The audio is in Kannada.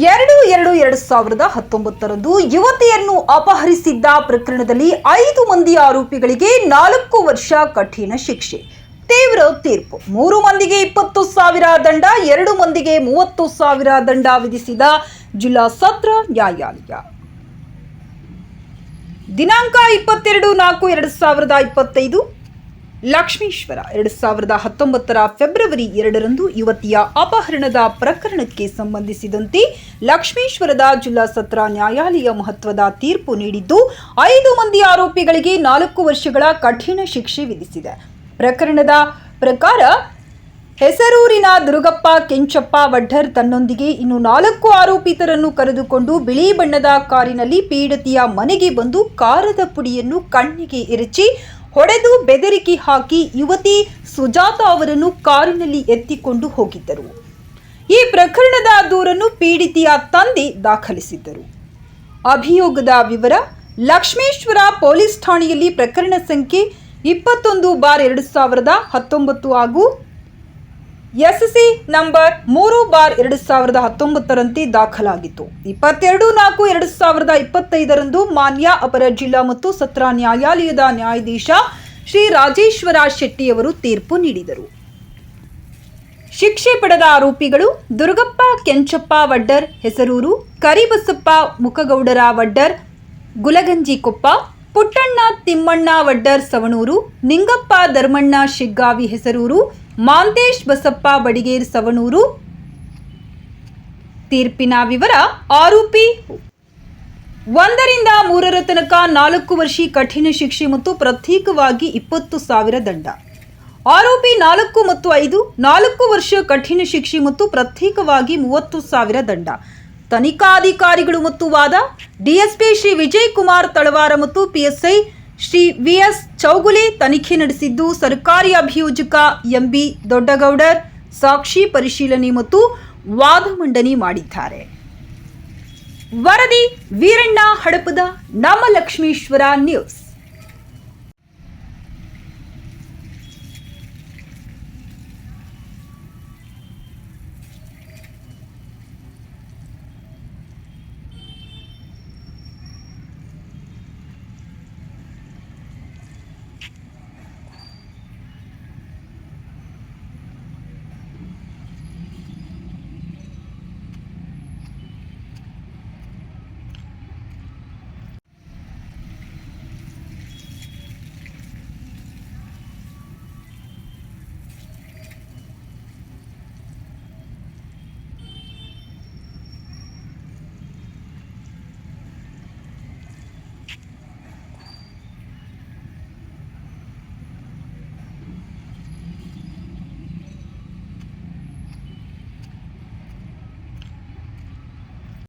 ಎರಡು ಎರಡು ಎರಡು ಸಾವಿರದ ಹತ್ತೊಂಬತ್ತರಂದು ಯುವತಿಯನ್ನು ಅಪಹರಿಸಿದ್ದ ಪ್ರಕರಣದಲ್ಲಿ ಐದು ಮಂದಿ ಆರೋಪಿಗಳಿಗೆ ನಾಲ್ಕು ವರ್ಷ ಕಠಿಣ ಶಿಕ್ಷೆ. ತೀವ್ರ ತೀರ್ಪು. ಮೂರು ಮಂದಿಗೆ ಇಪ್ಪತ್ತು ಸಾವಿರ ದಂಡ, ಎರಡು ಮಂದಿಗೆ ಮೂವತ್ತು ಸಾವಿರ ದಂಡ ವಿಧಿಸಿದ ಜಿಲ್ಲಾ ಸತ್ರ ನ್ಯಾಯಾಲಯ. ದಿನಾಂಕ ಇಪ್ಪತ್ತೆರಡು ನಾಲ್ಕು ಎರಡು ಸಾವಿರದ ಇಪ್ಪತ್ತೈದು. ಲಕ್ಷ್ಮೀಶ್ವರ ಎರಡು ಸಾವಿರದ ಹತ್ತೊಂಬತ್ತರ ಫೆಬ್ರವರಿ ಎರಡರಂದು ಯುವತಿಯ ಅಪಹರಣದ ಪ್ರಕರಣಕ್ಕೆ ಸಂಬಂಧಿಸಿದಂತೆ ಲಕ್ಷ್ಮೀಶ್ವರದ ಜಿಲ್ಲಾ ಸತ್ರ ನ್ಯಾಯಾಲಯ ಮಹತ್ವದ ತೀರ್ಪು ನೀಡಿದ್ದು, ಐದು ಮಂದಿ ಆರೋಪಿಗಳಿಗೆ ನಾಲ್ಕು ವರ್ಷಗಳ ಕಠಿಣ ಶಿಕ್ಷೆ ವಿಧಿಸಿದೆ. ಪ್ರಕರಣದ ಪ್ರಕಾರ ಹೆಸರೂರಿನ ದುರುಗಪ್ಪ ಕೆಂಚಪ್ಪ ವಡ್ಡರ್ ತನ್ನೊಂದಿಗೆ ಇನ್ನು ನಾಲ್ಕು ಆರೋಪಿತರನ್ನು ಕರೆದುಕೊಂಡು ಬಿಳಿ ಬಣ್ಣದ ಕಾರಿನಲ್ಲಿ ಪೀಡಿತೆಯ ಮನೆಗೆ ಬಂದು ಕಾರದ ಪುಡಿಯನ್ನು ಕಣ್ಣಿಗೆ ಎರಚಿ ಹೊಡೆದು ಬೆದರಿಕೆ ಹಾಕಿ ಯುವತಿ ಸುಜಾತ ಅವರನ್ನು ಕಾರಿನಲ್ಲಿ ಎತ್ತಿಕೊಂಡು ಹೋಗಿದ್ದರು. ಈ ಪ್ರಕರಣದ ದೂರನ್ನು ಪೀಡಿತೆಯ ತಂದೆ ದಾಖಲಿಸಿದ್ದರು. ಅಭಿಯೋಗದ ವಿವರ, ಲಕ್ಷ್ಮೇಶ್ವರ ಪೊಲೀಸ್ ಠಾಣೆಯಲ್ಲಿ ಪ್ರಕರಣ ಸಂಖ್ಯೆ ಇಪ್ಪತ್ತೊಂದು ಬಾರ್ ಎರಡು ಸಾವಿರದ ಹತ್ತೊಂಬತ್ತು ಹಾಗೂ ಎಸ್ಸಿ ನಂಬರ್ ಮೂರು ಬಾರ್ ಎರಡು ಸಾವಿರದ ಹತ್ತೊಂಬತ್ತರಂತೆ ದಾಖಲಾಗಿತ್ತು. ಇಪ್ಪತ್ತೆರಡು ನಾಲ್ಕು ಎರಡು ಸಾವಿರದ ಇಪ್ಪತ್ತೈದರಂದು ಮಾನ್ಯ ಅಪರ ಜಿಲ್ಲಾ ಮತ್ತು ಸತ್ರ ನ್ಯಾಯಾಲಯದ ನ್ಯಾಯಾಧೀಶ ಶ್ರೀ ರಾಜೇಶ್ವರ ಶೆಟ್ಟಿಯವರು ತೀರ್ಪು ನೀಡಿದರು. ಶಿಕ್ಷೆ ಪಡೆದ ಆರೋಪಿಗಳು ದುರ್ಗಪ್ಪ ಕೆಂಚಪ್ಪ ವಡ್ಡರ್ ಹೆಸರೂರು, ಕರಿಬಸಪ್ಪ ಮುಖಗೌಡರ ವಡ್ಡರ್ ಗುಲಗಂಜಿಕೊಪ್ಪ, ಪುಟ್ಟಣ್ಣ ತಿಮ್ಮಣ್ಣ ವಡ್ಡರ್ ಸವಣೂರು, ನಿಂಗಪ್ಪ ಧರ್ಮಣ್ಣ ಶಿಗ್ಗಾವಿ ಹೆಸರೂರು ಮಾಂತೇಶ್ ಬಸಪ್ಪ ಬಡಿಗೇರ್ ಸವಣೂರು. ತೀರ್ಪಿನ ವಿವರ, ಆರೋಪಿ ಒಂದರಿಂದ ಮೂರರ ತನಕ ನಾಲ್ಕು ವರ್ಷ ಕಠಿಣ ಶಿಕ್ಷೆ ಮತ್ತು ಪ್ರತ್ಯೇಕವಾಗಿ ಇಪ್ಪತ್ತು ಸಾವಿರ ದಂಡ. ಆರೋಪಿ ನಾಲ್ಕು ಮತ್ತು ಐದು, ನಾಲ್ಕು ವರ್ಷ ಕಠಿಣ ಶಿಕ್ಷೆ ಮತ್ತು ಪ್ರತ್ಯೇಕವಾಗಿ ಮೂವತ್ತು ಸಾವಿರ ದಂಡ. ತನಿಖಾಧಿಕಾರಿಗಳು ಮತ್ತು ವಾದ, ಡಿಎಸ್ಪಿ ಶ್ರೀ ವಿಜಯ್ ಕುಮಾರ್ ತಳವಾರ ಮತ್ತು PSI Shri V S Chougule ತನಿಖೆ ನಡೆಸಿದ್ದು ಸರ್ಕಾರಿ ಅಭಿಯೋಜಕ ಎಂಬಿ ದೊಡ್ಡಗೌಡರ್ ಸಾಕ್ಷಿ ಪರಿಶೀಲನೆ ಮತ್ತು ವಾದ ಮಂಡನೆ ಮಾಡಿದ್ದಾರೆ. ವರದಿ ವೀರಣ್ಣ ಹಡಪದ ನಮ್ಮ ಲಕ್ಷ್ಮೀಶ್ವರ ನ್ಯೂಸ್.